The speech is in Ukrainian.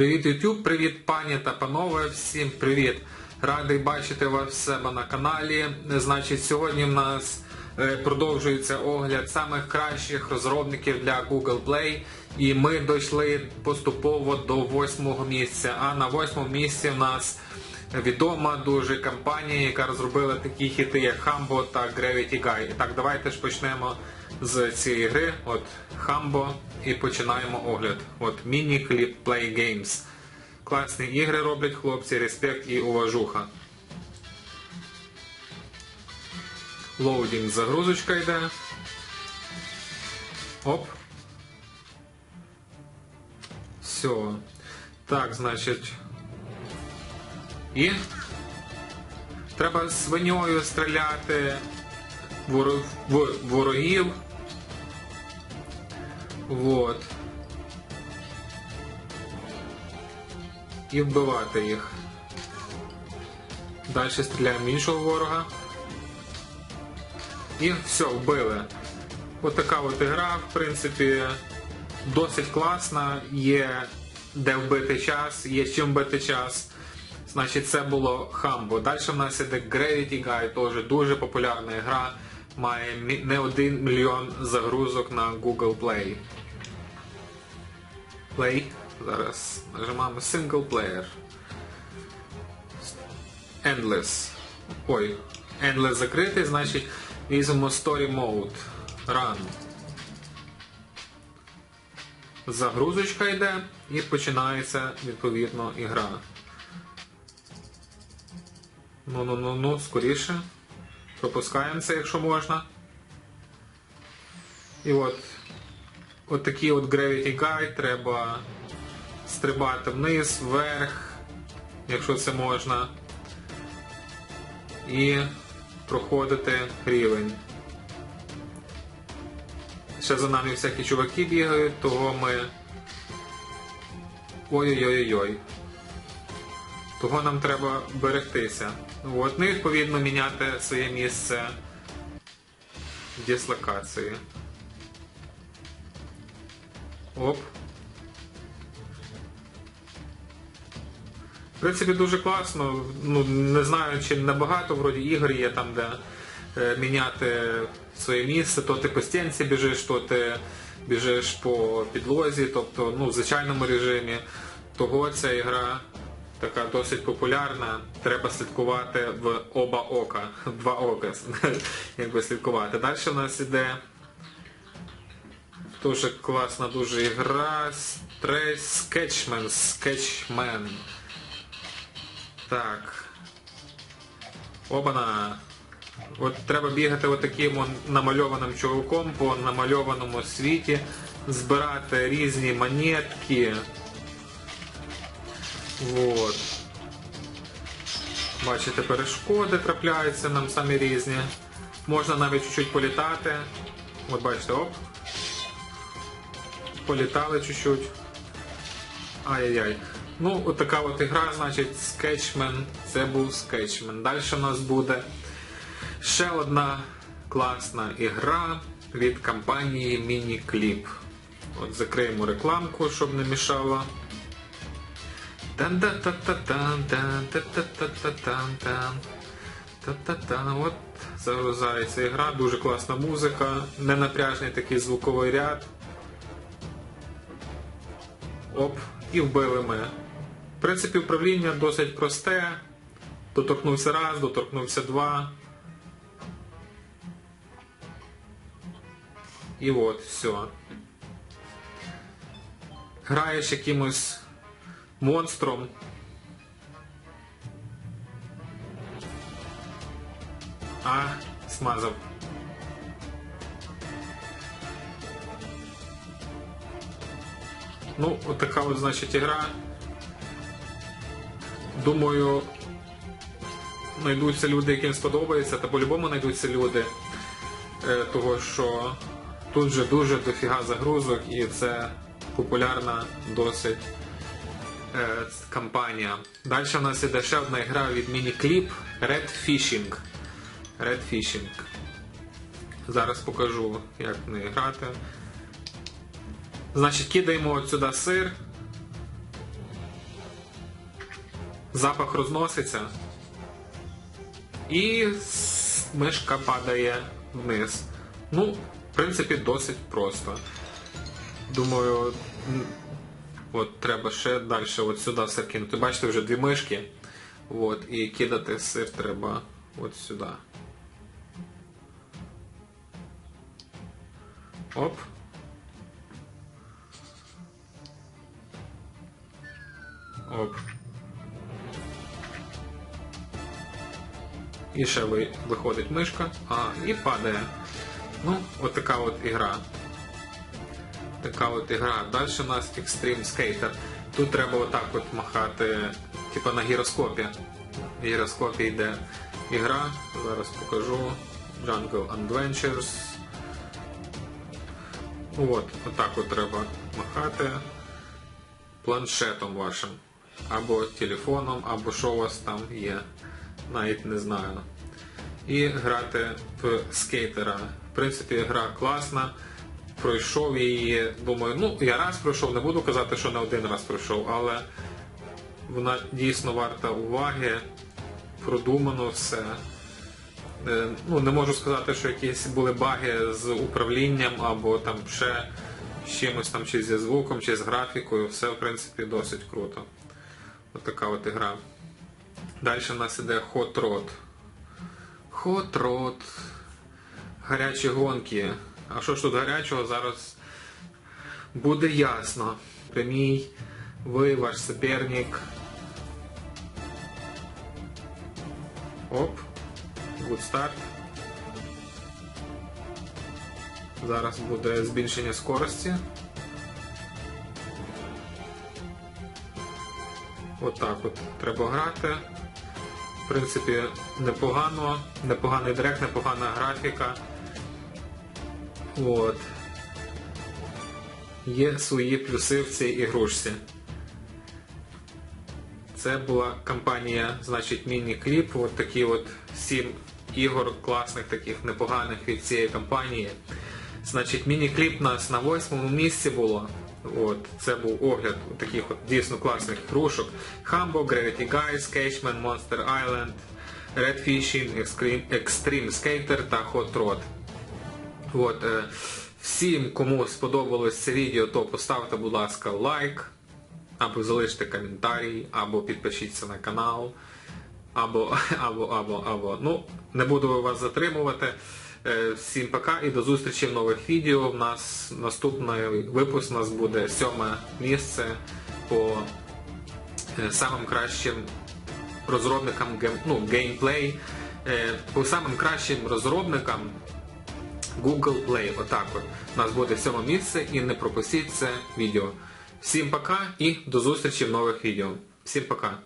Привіт, YouTube, привіт, пані та панове, всім привіт! Радий бачити вас в себе на каналі. Значить, сьогодні в нас е, продовжується огляд самих кращих розробників для Google Play. І ми дійшли поступово до восьмого місця. А на восьмому місці в нас відома дуже компанія, яка розробила такі хіти, як Humbo та Gravity Guy. І так, давайте ж почнемо з цієї гри. От Humbo і починаємо огляд. От Mini Clip Play Games. Класні ігри роблять хлопці, респект і уважуха. Лоудінг загрузочка йде. Оп. Все. Так, значить. І треба свиньою стріляти ворогів. Вот. І вбивати їх. Далі стріляємо іншого ворога. І все, вбили. От така от гра, в принципі, досить класна. Є де вбити час, є чим вбити час. Значить, це було Хамбо. Далі в нас іде Gravity Guy, теж дуже популярна гра. Має не один мільйон загрузок на Google Play. Play. Зараз нажимаємо Single Player. Endless. Ой, Endless закритий, значить візьмемо Story Mode. Run. Загрузочка йде і починається відповідно ігра. Ну ну ну ну, скоріше. Пропускаємо це, якщо можна. І от, от такий от Gravity Guide треба стрибати вниз, вверх, якщо це можна. І проходити рівень. Ще за нами всякі чуваки бігають, того ми. Ой-ой-ой-ой. Того нам треба берегтися. От, ну і відповідно міняти своє місце дислокації. Оп. В принципі, дуже класно. Ну, не знаю, чи небагато вроді ігор є там, де е, міняти своє місце, то ти по стінці біжиш, то ти біжиш по підлозі, тобто ну, в звичайному режимі. Того ця ігра така досить популярна. Треба слідкувати в оба ока. Два ока. Якби слідкувати. Далі у нас іде дуже класна дуже ігра. Стрейс Sketchman. Sketchman. Так. Обана. От треба бігати отаким он намальованим чуваком по намальованому світі, збирати різні монетки. Вот. Бачите, перешкоди трапляються нам самі різні. Можна навіть чуть-чуть політати. От бачите, оп. Політали чуть-чуть. Ай-яй-яй. Ну, от така от ігра, значить, Sketchman. Це був Sketchman. Далі у нас буде ще одна класна ігра від компанії Miniclip. От закриємо рекламку, щоб не мішало. От загрузається ігра, дуже класна музика, ненапряжний такий звуковий ряд. Оп, і вбили ми. В принципі, управління досить просте. Доторкнувся раз, доторкнувся два. І от, все. Граєш якимось монстром. А, смазав. Ну, от така от, значить, ігра. Думаю, знайдуться люди, яким сподобається, та по-любому знайдуться люди, е, того що тут же дуже дофіга загрузок і це популярна досить кампанія. Далі в нас іде ще одна гра від Miniclip Red Fishing. Red Fishing. Зараз покажу, як в неї грати. Значить, кидаємо от сюди сир. Запах розноситься. І мишка падає вниз. Ну, в принципі, досить просто. Думаю, от треба ще далі от сюди все кинути. Бачите, вже дві мишки. От, і кидати сир треба от сюди. Оп. Оп. І ще виходить мишка, а, і падає. Ну, от така от ігра. Така от ігра. Далі у нас Extreme Skater. Тут треба отак от махати, типа на гіроскопі. В гіроскопі йде ігра. Зараз покажу. Jungle Adventures. От, отак от треба махати планшетом вашим. Або телефоном, або що у вас там є. Навіть не знаю. І грати в скейтера. В принципі, гра класна. Пройшов її, думаю, ну я раз пройшов, не буду казати, що не один раз пройшов, але вона дійсно варта уваги, продумано все. Е, Ну, не можу сказати, що якісь були баги з управлінням або там ще з чимось там, чи зі звуком, чи з графікою. Все, в принципі, досить круто. Ось така от ігра. Далі в нас іде Hot Rod. Hot Rod. Гарячі гонки. А що ж тут гарячого зараз буде ясно. Прямій, ви, ваш суперник. Оп. Good start. Зараз буде збільшення скорості. Отак от треба грати. В принципі, непогано, непоганий директ, непогана графіка. От. Є свої плюси в цій ігрушці. Це була кампанія, значить, міні-кліп. От такі от сім ігор класних, таких непоганих від цієї кампанії. Значить, міні-кліп у нас на восьмому місці було. От, це був огляд таких от дійсно класних ігрушок. Humbo, Gravity Guys, Cashman, Monster Island, Red Fishing, Extreme Skater та Hot Rod. От, е, всім, кому сподобалось це відео, то поставте, будь ласка, лайк, або залиште коментарій, або підпишіться на канал, або, або, або, або. Ну, не буду вас затримувати. Е, Всім пока і до зустрічі в нових відео. У нас наступний випуск у нас буде сьоме місце по е, самим кращим розробникам гейм, ну, геймплей, е, по самим кращим розробникам Google Play. Отак от. У нас буде сьоме місце і не пропустіть це відео. Всім пока і до зустрічі в нових відео. Всім пока.